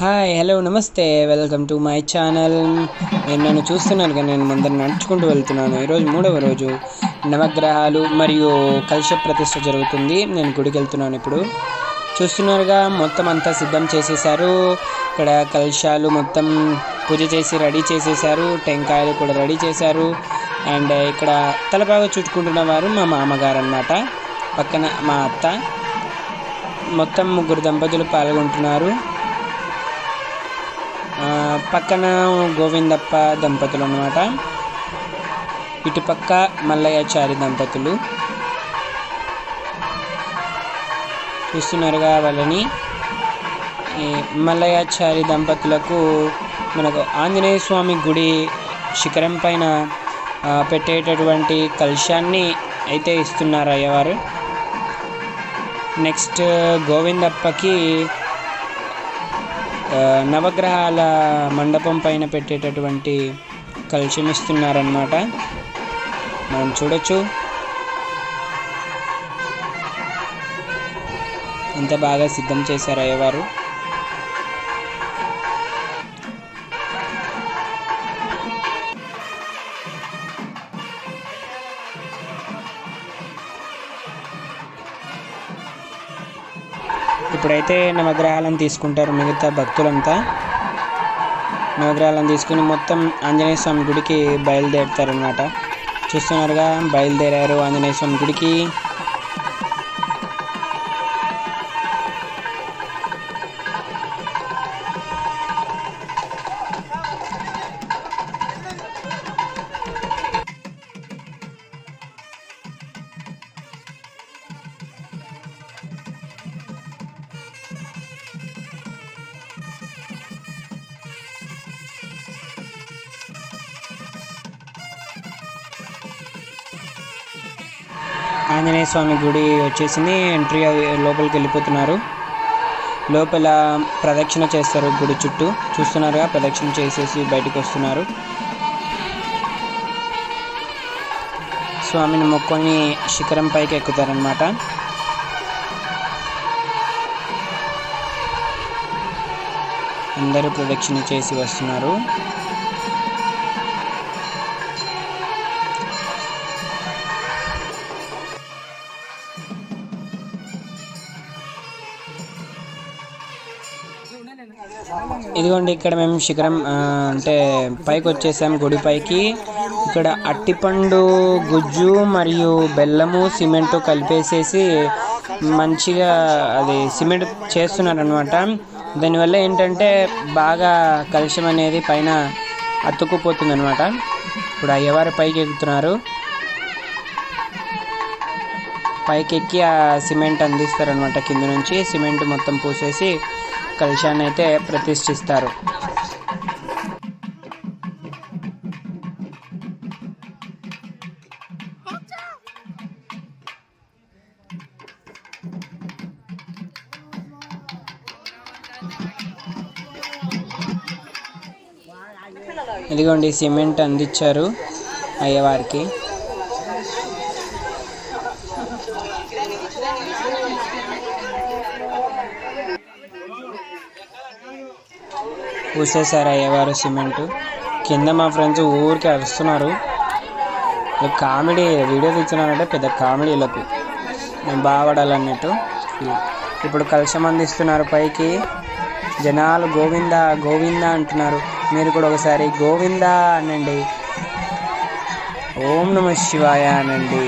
Hi hello నమస్తే. Welcome to my channel నేను నన్ను చూస్తున్నాను కానీ నేను ముందర నడుచుకుంటూ వెళ్తున్నాను. ఈరోజు మూడవ రోజు నవగ్రహాలు మరియు కలుష ప్రతిష్ట జరుగుతుంది. నేను గుడికి వెళ్తున్నాను ఇప్పుడు. చూస్తున్నారుగా మొత్తం అంతా సిద్ధం చేసేసారు ఇక్కడ కలుషాలు మొత్తం పూజ చేసి రెడీ చేసేసారు టెంకాయలు కూడా రెడీ చేశారు. అండ్ ఇక్కడ తలపాగా చుట్టుకుంటున్న వారు మా మామగారు అన్నమాట. పక్కన మా అత్త. మొత్తం ముగ్గురు దంపతులు పాల్గొంటున్నారు. పక్కన గోవిందప్ప దంపతులు అన్నమాట. ఇటుపక్క మల్లయ్యాచారి దంపతులు. చూస్తున్నారుగా వాళ్ళని. ఈ మల్లయ్యాచారి దంపతులకు మనకు ఆంజనేయ స్వామి గుడి శిఖరం పైన పెట్టేటటువంటి కలుషాన్ని అయితే ఇస్తున్నారు అయ్యవారు. నెక్స్ట్ గోవిందప్పకి నవగ్రహాల మండపం పైన పెట్టేటటువంటి కలుషం ఇస్తున్నారనమాట మనం చూడొచ్చు. ఎంత బాగా సిద్ధం చేశారు అయ్యవారు. ఇప్పుడైతే నవగ్రహాలను తీసుకుంటారు మిగతా భక్తులంతా. నవగ్రహాలను తీసుకుని మొత్తం ఆంజనేయ స్వామి గుడికి బయలుదేరుతారనమాట చూస్తున్నారుగా బయలుదేరారు ఆంజనేయ స్వామి గుడికి. ఆంజనేయ స్వామి గుడి వచ్చేసింది. ఎంట్రీ లోపలికి వెళ్ళిపోతున్నారు. లోపల ప్రదక్షిణ చేస్తారు గుడి చుట్టూ. చూస్తున్నారుగా ప్రదక్షిణ చేసేసి బయటకు వస్తున్నారు. స్వామిని మొక్కొని శిఖరం పైకి ఎక్కుతారనమాట అందరూ ప్రదక్షిణ చేసి వస్తున్నారు. ఇదిగోండి ఇక్కడ మేము శిఖరం అంటే పైకి వచ్చేసాం గుడి పైకి. ఇక్కడ అట్టిపండు గుజ్జు మరియు బెల్లము సిమెంట్ కలిపేసేసి మంచిగా అది సిమెంట్ చేస్తున్నారనమాట దానివల్ల ఏంటంటే బాగా కలుషం అనేది పైన అతుక్కుపోతుంది అనమాట ఇప్పుడు అయ్యవారు పైకి ఎక్కుతున్నారు? పైకి ఎక్కి ఆ సిమెంట్ అందిస్తారనమాట కింద నుంచి. సిమెంట్ మొత్తం పూసేసి కలశాన్ని అయితే ప్రతిష్ఠిస్తారు. ఇదిగోండి సిమెంట్ అందించారు అయ్యవారికి. పూసేశారు అయ్యవారు సిమెంట్. కింద మా ఫ్రెండ్స్ ఊరికి అరుస్తున్నారు. కామెడీ వీడియో తీస్తున్నారంటే పెద్ద కామెడీలకు నేను బాగుపడాలన్నట్టు ఇప్పుడు కలశం అందిస్తున్నారు పైకి. జనాలు గోవింద గోవింద అంటున్నారు. మీరు కూడా ఒకసారి గోవింద అనండి. ఓం నమ శివాయ అనండి.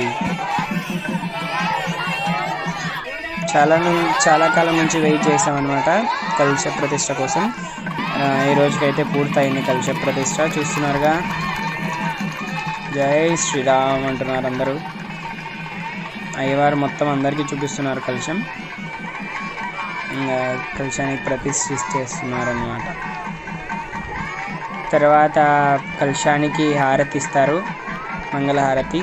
చాలా చాలా కాలం నుంచి వెయిట్ చేసామన్నమాట కలశ ప్రతిష్ట కోసం. ఈ రోజుకైతే పూర్తయింది కలశ ప్రతిష్ట. చూస్తున్నారుగా? జై శ్రీరామ్ అంటున్నారు అందరూ. అయ్యవారు మొత్తం అందరికీ చూపిస్తున్నారు కలుషం. ఇంకా కలశాన్ని ప్రతిష్ఠిస్తున్నారు అన్నమాట తర్వాత కలుషానికి హారతి ఇస్తారు. మంగళహారతి.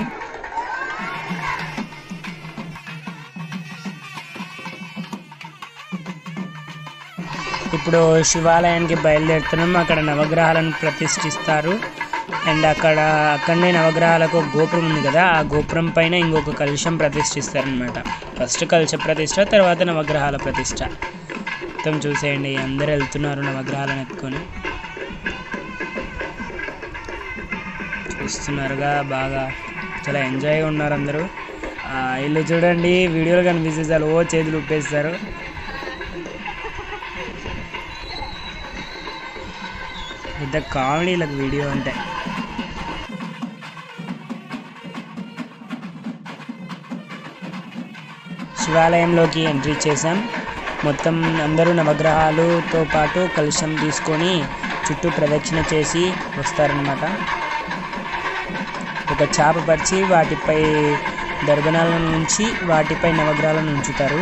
ఇప్పుడు శివాలయానికి బయలుదేరుతున్నాం. అక్కడ నవగ్రహాలను ప్రతిష్ఠిస్తారు. అండ్ అక్కడ అక్కడనే నవగ్రహాలకు ఒక గోపురం ఉంది కదా ఆ గోపురం పైన ఇంకొక కలుషం ప్రతిష్ఠిస్తారనమాట ఫస్ట్ కలుష ప్రతిష్ట తర్వాత నవగ్రహాల ప్రతిష్ట. మొత్తం చూసేయండి అందరు వెళ్తున్నారు నవగ్రహాలను ఎత్తుకొని. చూస్తున్నారుగా బాగా చాలా ఎంజాయ్గా ఉన్నారు అందరూ. వీళ్ళు చూడండి వీడియోలు కనిపిస్తే చాలా ఓ చేతులు ఉప్పేస్తారు పెద్ద కామెడీలకు వీడియో అంటే. శివాలయంలోకి ఎంట్రీ చేశాం. మొత్తం అందరూ నవగ్రహాలతో పాటు కలుషం తీసుకొని చుట్టూ ప్రదక్షిణ చేసి వస్తారనమాట ఒక చేప పరిచి వాటిపై దర్భనాలను ఉంచి వాటిపై నవగ్రహాలను ఉంచుతారు.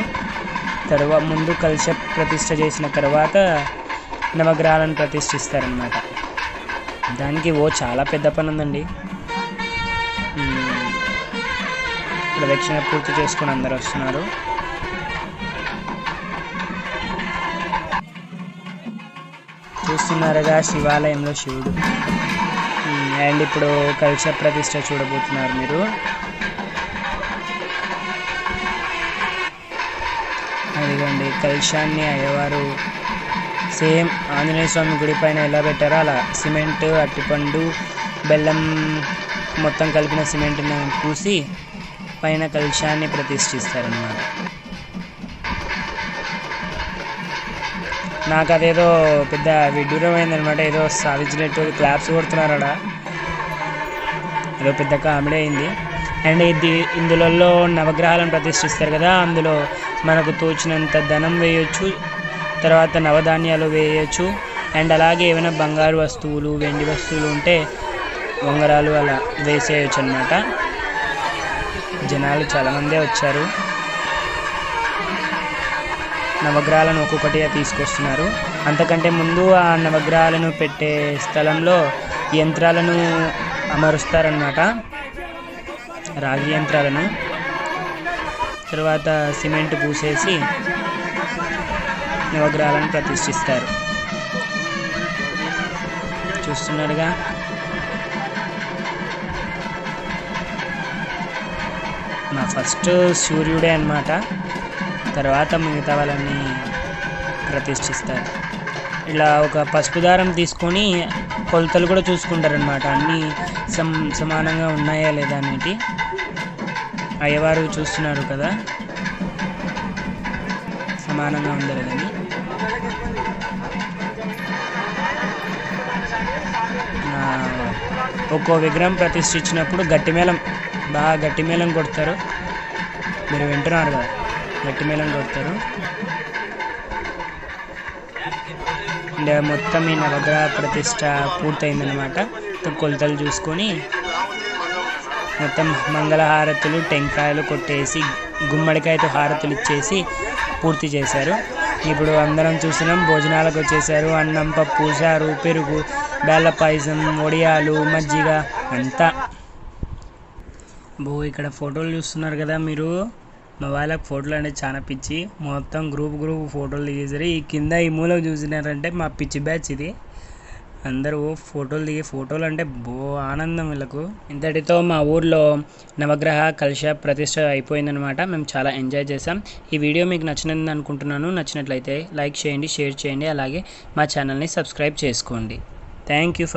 తర్వాత ముందు కలుష ప్రతిష్ట చేసిన తర్వాత నవగ్రహాలను ప్రతిష్ఠిస్తారనమాట దానికి ఓ చాలా పెద్ద పని ఉందండి ప్రదక్షిణ పూర్తి చేసుకుని అందరు వస్తున్నారు. చూస్తున్నారుగా శివాలయంలో శివుడు. అండ్ ఇప్పుడు కలుష ప్రతిష్ట చూడబోతున్నారు మీరు. అదిగోండి కలుషాన్ని అయ్యవారు సేమ్ ఆంజనేయ స్వామి గుడి పైన ఎలా పెట్టారో అలా. సిమెంట్ అట్టిపండు బెల్లం మొత్తం కలిపిన సిమెంట్ని పూసి పైన కలుషాన్ని ప్రతిష్ఠిస్తారన్నమాట. నాకు అదేదో పెద్ద విడ్డూరమైందనమాట ఏదో సాధించినట్టు క్లాప్స్ కొడుతున్నారు ఏదో పెద్ద కామెడీ అయింది. అండ్ ఇది ఇందులో నవగ్రహాలను ప్రతిష్ఠిస్తారు కదా. అందులో మనకు తోచినంత ధనం వేయొచ్చు. తర్వాత నవధాన్యాలు వేయచ్చు. అండ్ అలాగే ఏమైనా బంగారు వస్తువులు వెండి వస్తువులు ఉంటే ఉంగరాలు అలా వేసేయచ్చు అనమాట జనాలు చాలామందే వచ్చారు. నవగ్రహాలను ఒక్కొక్కటిగా తీసుకొస్తున్నారు. అంతకంటే ముందు ఆ నవగ్రహాలను పెట్టే స్థలంలో యంత్రాలను అమరుస్తారనమాట రాగి యంత్రాలను. తర్వాత సిమెంట్ పూసేసి నవగ్రహాలను ప్రతిష్ఠిస్తారు. చూస్తున్నారుగా. మా ఫస్ట్ సూర్యుడే అనమాట తర్వాత మిగతా వాళ్ళని ప్రతిష్ఠిస్తారు. ఇలా ఒక పసుపు దారం తీసుకొని కొలతలు కూడా చూసుకుంటారనమాట అన్నీ సమ్ సమానంగా ఉన్నాయా లేదా అనేటి అయ్యవారు చూస్తున్నారు కదా. సమానంగా ఉందా కానీ ఒక్కో విగ్రహం ప్రతిష్ఠించినప్పుడు గట్టి మేళం బాగా గట్టి మేళం కొడతారు. మీరు వింటున్నారు కదా గట్టి మేళం కొడతారు. అండ్ మొత్తం ఈ నవగ్రహ ప్రతిష్ట పూర్తయిందనమాట కొలతలు చూసుకొని మొత్తం మంగళహారతులు టెంకాయలు కొట్టేసి గుమ్మడికాయతో హారతులు ఇచ్చేసి పూర్తి చేశారు. ఇప్పుడు అందరం చూసినాం భోజనాలకు వచ్చేసారు అన్నం పప్పు చారు పెరుగు బెల్ల పాయసం వడియాలు మజ్జిగ అంతా. బో ఇక్కడ ఫోటోలు చూస్తున్నారు కదా మీరు. మా వాళ్ళకి ఫోటోలు అంటే చాలా పిచ్చి. మొత్తం గ్రూప్ గ్రూప్ ఫోటోలు దిగేసారు ఈ కింద ఈ మూలకు చూసినారంటే మా పిచ్చి బ్యాచ్ ఇది. అందరూ ఫోటోలు దిగి ఫోటోలు అంటే బో ఆనందం వీళ్ళకు. ఇంతటితో మా ఊర్లో నవగ్రహ కలశ ప్రతిష్ట అయిపోయిందనమాట మేము చాలా ఎంజాయ్ చేసాం ఈ వీడియో మీకు నచ్చినది అనుకుంటున్నాను. నచ్చినట్లయితే లైక్ చేయండి షేర్ చేయండి. అలాగే మా ఛానల్ని సబ్స్క్రైబ్ చేసుకోండి. Thank you